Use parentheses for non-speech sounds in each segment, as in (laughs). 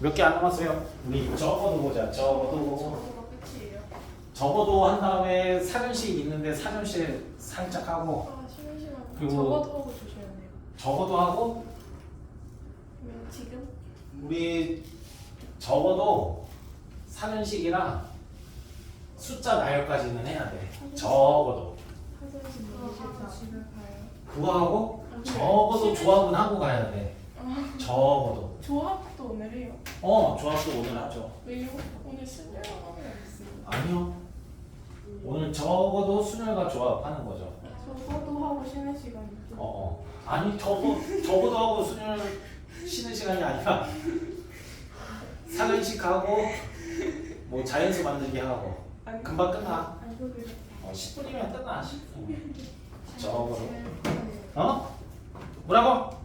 몇 개 안 남았어요? 우리 적어도 보자. 적어도 끝이에요. 적어도 한 다음에 사전식 있는데 사전식 살짝 하고 아 쉬는 시간. 그리고- 저거도 하고 주셔야 돼요. 적어도 하고 그러면 지금 우리 적어도 사전식이랑 숫자 나열까지는 해야 돼. 적어도 집에 가요. 그거 하고 아, 적어도 조합은 하고 가야 돼. 아, 적어도 조합 도 오늘 해요. 어 조합도 오늘 하죠. 왜요? 오늘 순열 하면 있습니다. 아니요. 오늘 적어도 순열과 조합하는 거죠. 저거도 하고 쉬는 시간 있죠. 어, 어. 아니 적어 적어도 하고 순열 쉬는 시간이 아니라 사전식 하고 뭐 자연수 만들기 하고 아니, 금방 끝나. 알고 그래. 어, 10분이면 끝나. 10분. 적어도. 집에 어? 뭐라고? 가요.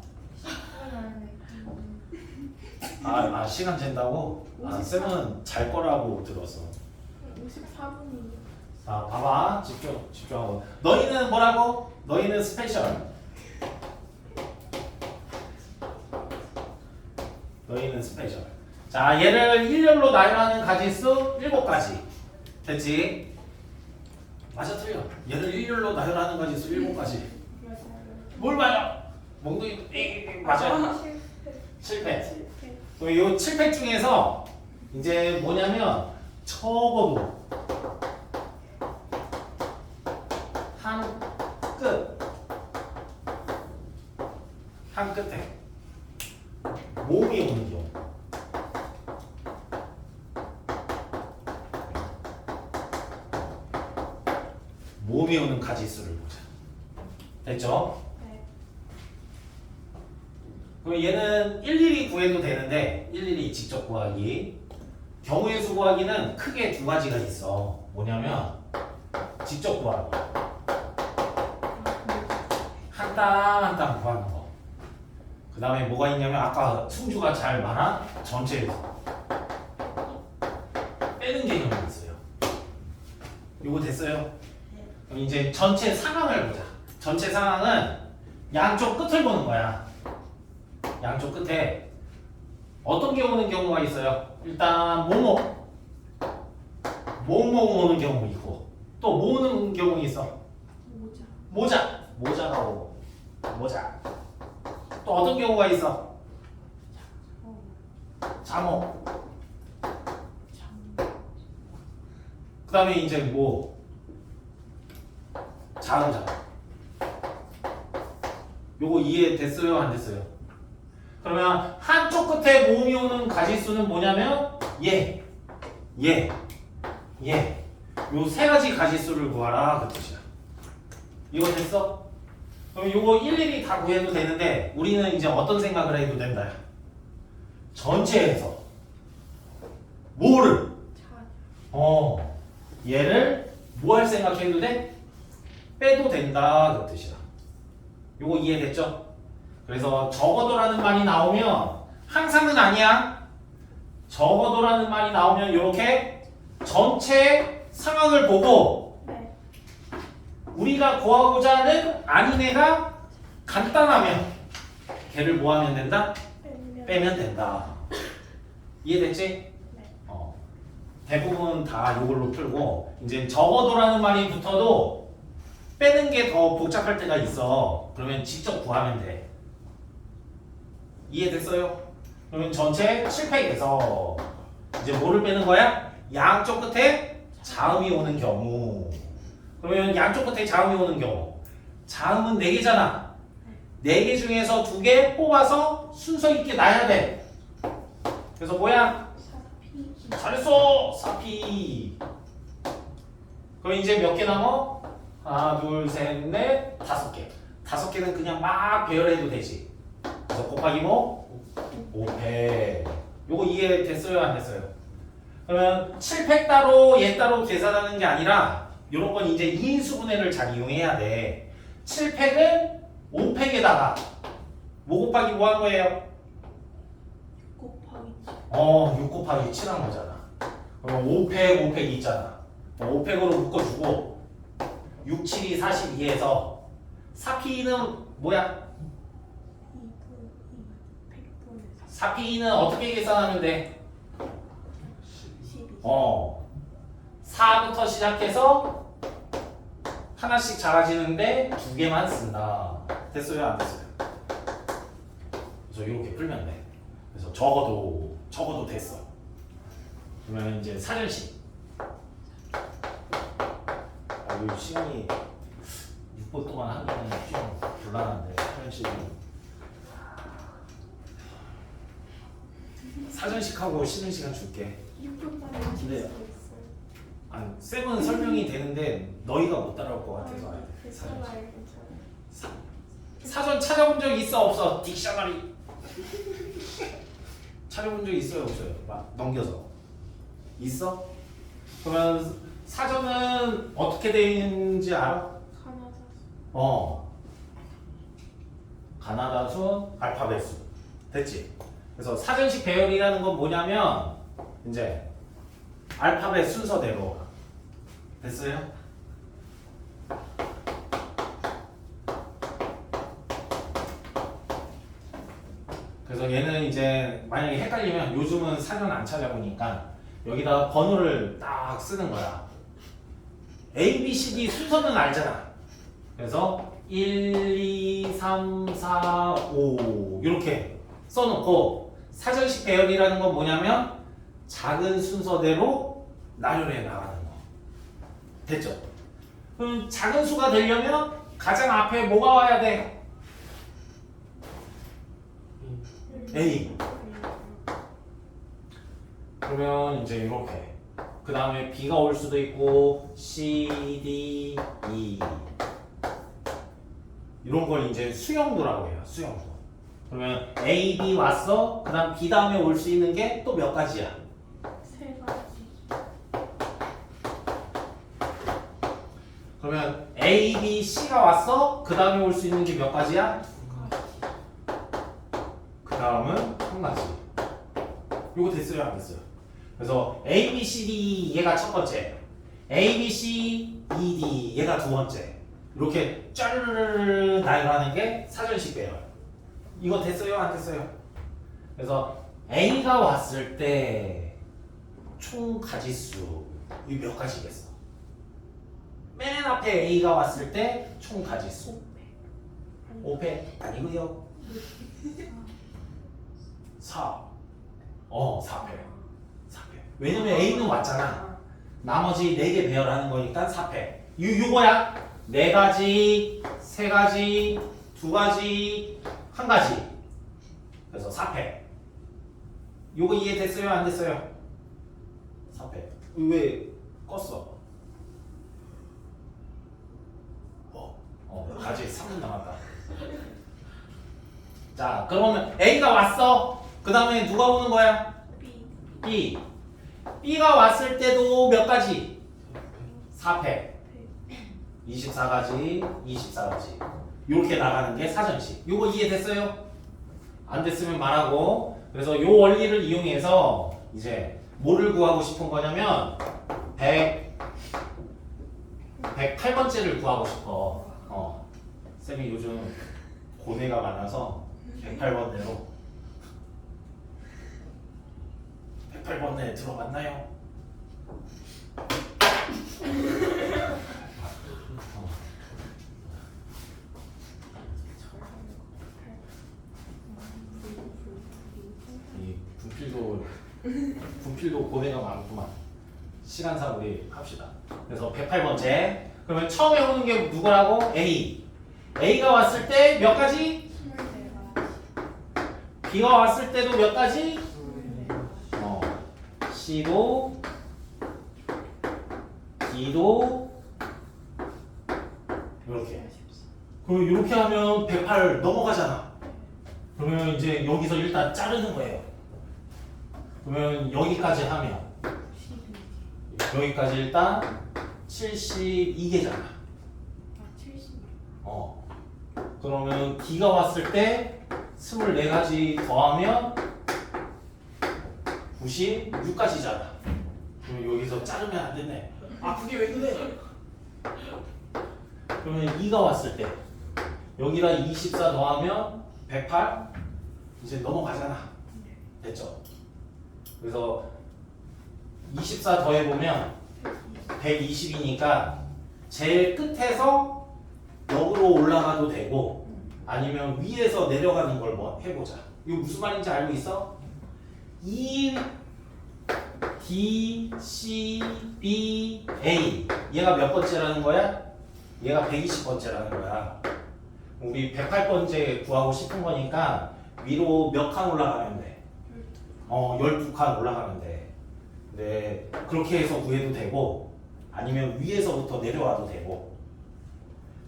아, 아 시간 잰다고? 아 쌤은 잘 거라고 들었어. 54분이 자 봐봐 집중 집중하고 너희는 뭐라고? 너희는 스페셜. 너희는 스페셜. 자 얘를 일렬로 나열하는 가지수 7가지. 됐지? 맞아 틀려. 얘를 일렬로 나열하는 가지수 7가지. 맞아요. 뭘 맞아? 몽둥이 이, 이, 맞아요. 실패. 이 7팩 중에서 이제 뭐냐면 적어도 한 끝, 한 끝에 몸이 오는 경우. 몸이 오는 가지수를 보자. 됐죠? 네. 그럼 얘는 일일이 구해도 되는데 일일이 직접 구하기. 경우의 수 구하기는 크게 두 가지가 있어. 뭐냐면 직접 구하기 한땅한땅 구하는 거 그 다음에 뭐가 있냐면 아까 승주가 잘 말한 전체에서 빼는 개념이 있어요. 요거 됐어요? 그럼 이제 전체 상황을 보자. 전체 상황은 양쪽 끝을 보는 거야 양쪽 끝에 어떤 게 오는 경우가 있어요? 일단 뭐뭐 뭐뭐 오는 경우 있고 또뭐 오는 경우 있어? 모자. 모자 모자가 오고 모자 또 어떤 경우가 있어? 잠옷 그 다음에 이제 뭐 자음자 요거 이해 됐어요 안 됐어요? 그러면 한쪽 끝에 모음이 오는 가지수는 뭐냐면 얘, 얘, 얘. 요세 가지 가지수를 구하라 그 뜻이야. 이거 됐어? 그럼 요거 일일이 다 구해도 되는데 우리는 이제 어떤 생각을 해도 된다. 전체에서 뭐를 자. 어 얘를 뭐 할 생각해도 돼? 빼도 된다 그 뜻이야. 요거 이해됐죠? 그래서 적어도라는 말이 나오면 항상은 아니야. 적어도라는 말이 나오면 이렇게 전체 상황을 보고 네. 우리가 구하고자 하는 아니네가 간단하면 걔를 뭐 하면 된다? 빼면. 빼면 된다. 이해됐지? 네. 어. 대부분 다 이걸로 풀고 이제 적어도라는 말이 붙어도 빼는 게 더 복잡할 때가 있어. 그러면 직접 구하면 돼. 이해됐어요? 그러면 전체 7팩에서 이제 뭐를 빼는 거야? 양쪽 끝에 자음이 오는 경우. 그러면 양쪽 끝에 자음이 오는 경우. 자음은 4개잖아. 4개 중에서 2개 뽑아서 순서 있게 놔야 돼. 그래서 뭐야? 잘했어! 사피. 그럼 이제 몇 개 남어? 하나, 둘, 셋, 넷, 다섯 개. 다섯 개는 그냥 막 배열해도 되지. 그래서 곱하기 뭐? 5팩. 요거 이해 됐어요? 안 됐어요? 그러면 7팩 따로 얘 따로 계산하는 게 아니라 요런 건 이제 인수분해를 잘 이용해야 돼. 7팩을 5팩에다가 뭐 곱하기 뭐 한 거예요? 곱하기 어, 6 곱하기 7 한 거잖아. 그럼 5팩, 5팩 있잖아. 5팩으로 묶어주고 6, 7이 42에서 4P는 뭐야? 2분 2 100분에서 4P는 어떻게 계산하면 돼? 12. 어. 4부터 시작해서 하나씩 작아지는데 두 개만 쓴다. 됐어요? 안 됐어요? 그래서 이렇게 풀면 돼. 그래서 적어도 적어도 됐어. 그러면 이제 사전식. 아 이거 시간이 6분 동안 하기는 좀 곤란한데 사전식이 사전식 하고 쉬는 시간 줄게 6분 만에 근데- 칠수 있어요. 아니 쌤은 설명이 되는데 너희가 못 따라올 것 같아서 안 돼. 사전. 사, 사전 찾아본 적 있어 없어? 딕셔너리 (laughs) 찾아본 적 있어요 없어요? 막 넘겨서 있어? 그러면 사전은 어떻게 되어 있는지 알아? 가나다. 어 가나다 순 알파벳 순 됐지? 그래서 사전식 배열이라는 건 뭐냐면 이제 알파벳 순서대로 됐어요? 그래서 얘는 이제 만약에 헷갈리면 요즘은 사전 안 찾아보니까 여기다 번호를 딱 쓰는 거야. A, B, C, D 순서는 알잖아. 그래서 1, 2, 3, 4, 5 이렇게 써놓고 사전식 배열이라는 건 뭐냐면 작은 순서대로 나열해 나가는 거. 됐죠? 그럼 작은 수가 되려면 가장 앞에 뭐가 와야 돼? A. 그러면 이제 이렇게 그 다음에 B가 올 수도 있고 C, D, E 이런 걸 이제 수형도라고 해요 수형도 그러면 A, B 왔어 그 다음 B 다음에 올 수 있는 게 또 몇 가지야 세 가지. 그러면 A, B, C가 왔어 그 다음에 올 수 있는 게 몇 가지야 그 다음은 한 가지 요거 됐어요 안 됐어요 그래서 A, B, C, D 얘가 첫 번째 A, B, C, E, D 얘가 두 번째 이렇게 짜르르르 나열하는 게 사전식 배열 이거 됐어요 안 됐어요 그래서 A가 왔을 때 총 가지수 이몇 가지겠어 맨 앞에 A가 왔을 때 총 가지수 5배 아니고요 (laughs) 4 어, 4패. 4패. 왜냐면 A는 왔잖아. 나머지 4개 배열하는 거니까 4패. 유, 요거야. 4가지, 3가지, 2가지, 1가지. 그래서 4패. 요거 이해됐어요? 안 됐어요? 4패. 왜 껐어? 어, 어, 아직 3분 남았다. 자, 그러면 A가 왔어. 그 다음에 누가 오는 거야? B. B. B가 왔을 때도 몇 가지? 4패. 24가지, 24가지. 이렇게 나가는 게 사전식. 요거 이해됐어요? 안 됐으면 말하고. 그래서 요 원리를 이용해서 이제 뭐를 구하고 싶은 거냐면 100 108번째를 구하고 싶어. 어. 쌤이 요즘 고뇌가 많아서 108번대로 108번에 들어갔나요? 이 분필도 분필도 고뇌가 많구만. 시간상 우리 합시다. 그래서 108번째. 그러면 처음에 오는 게 누구라고? A. A가 왔을 때몇 가지? 24가지. B가 왔을 때도 몇 가지? 어. C도 D도 이렇게. 그럼 이렇게 하면 108 넘어가잖아. 그러면 이제 여기서 일단 자르는 거예요. 그러면 여기까지 하면 12. 여기까지 일단 72개잖아. 아, 70. 어. 그러면 D가 왔을 때 24가지 더하면 96가지잖아. 그럼 여기서 자르면 안 되네. 아, 그게 왜 그래? 그러면 2가 왔을 때 여기다 24 더하면 108 이제 넘어가잖아. 네. 됐죠? 그래서 24 더해보면 120이니까 제일 끝에서 역으로 올라가도 되고 아니면 위에서 내려가는 걸 뭐 해보자. 이거 무슨 말인지 알고 있어? 2 D, C, B, A 얘가 몇 번째라는 거야? 얘가 120번째라는 거야. 우리 108번째 구하고 싶은 거니까 위로 몇 칸 올라가면 돼? 어, 12칸 올라가면 돼. 네, 그렇게 해서 구해도 되고 아니면 위에서부터 내려와도 되고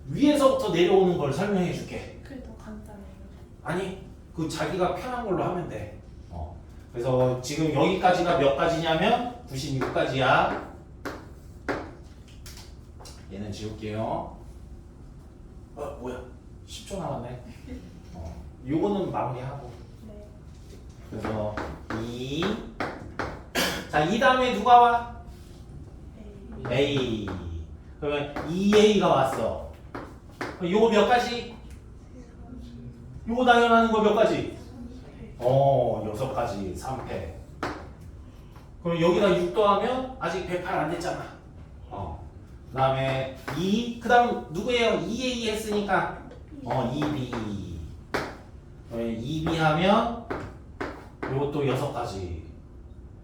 위에서부터 내려오는 걸 설명해 줄게. 그게 더 간단해요. 아니, 그 자기가 편한 걸로 하면 돼. 어. 그래서 지금 여기까지가 몇 가지냐면 96가지야. 얘는 지울게요. 어, 뭐야? 10초 남았네. 어. 요거는 마무리하고. 네. 그래서 2 자, 이 다음에 누가 와? A. 그러면 2A가 왔어. 그럼 요거 몇 가지? 요거 당연하는 거 몇 가지? 어, 여섯 가지, 3패. 그럼 여기다 6 더하면 아직 108 안 됐잖아. 어. 그 다음에 2, 그 다음 누구예요? 2A 했으니까, 어, 2B. 그러면 2B 하면 요것도 여섯 가지.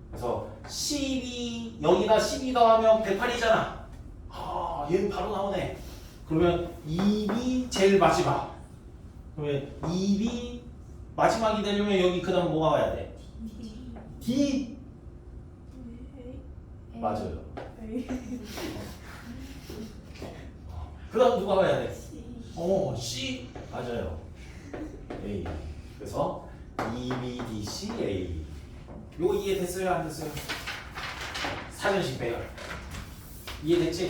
그래서 12, 여기다 12 더하면 108이잖아. 아, 얘는 바로 나오네. 그러면 2B 제일 마지막. 그러면 2B 마지막이 되려면 여기 그 다음 뭐가 와야 돼? D A. 맞아요. A. 그 다음 누가 와야 돼? 어 C 맞아요. A. 그래서 E B D C A. 요거 이해됐어요? 안 됐어요? 사전식 배열. 이해됐지?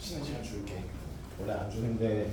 쉬는 시간 줄게. 원래 안 주는데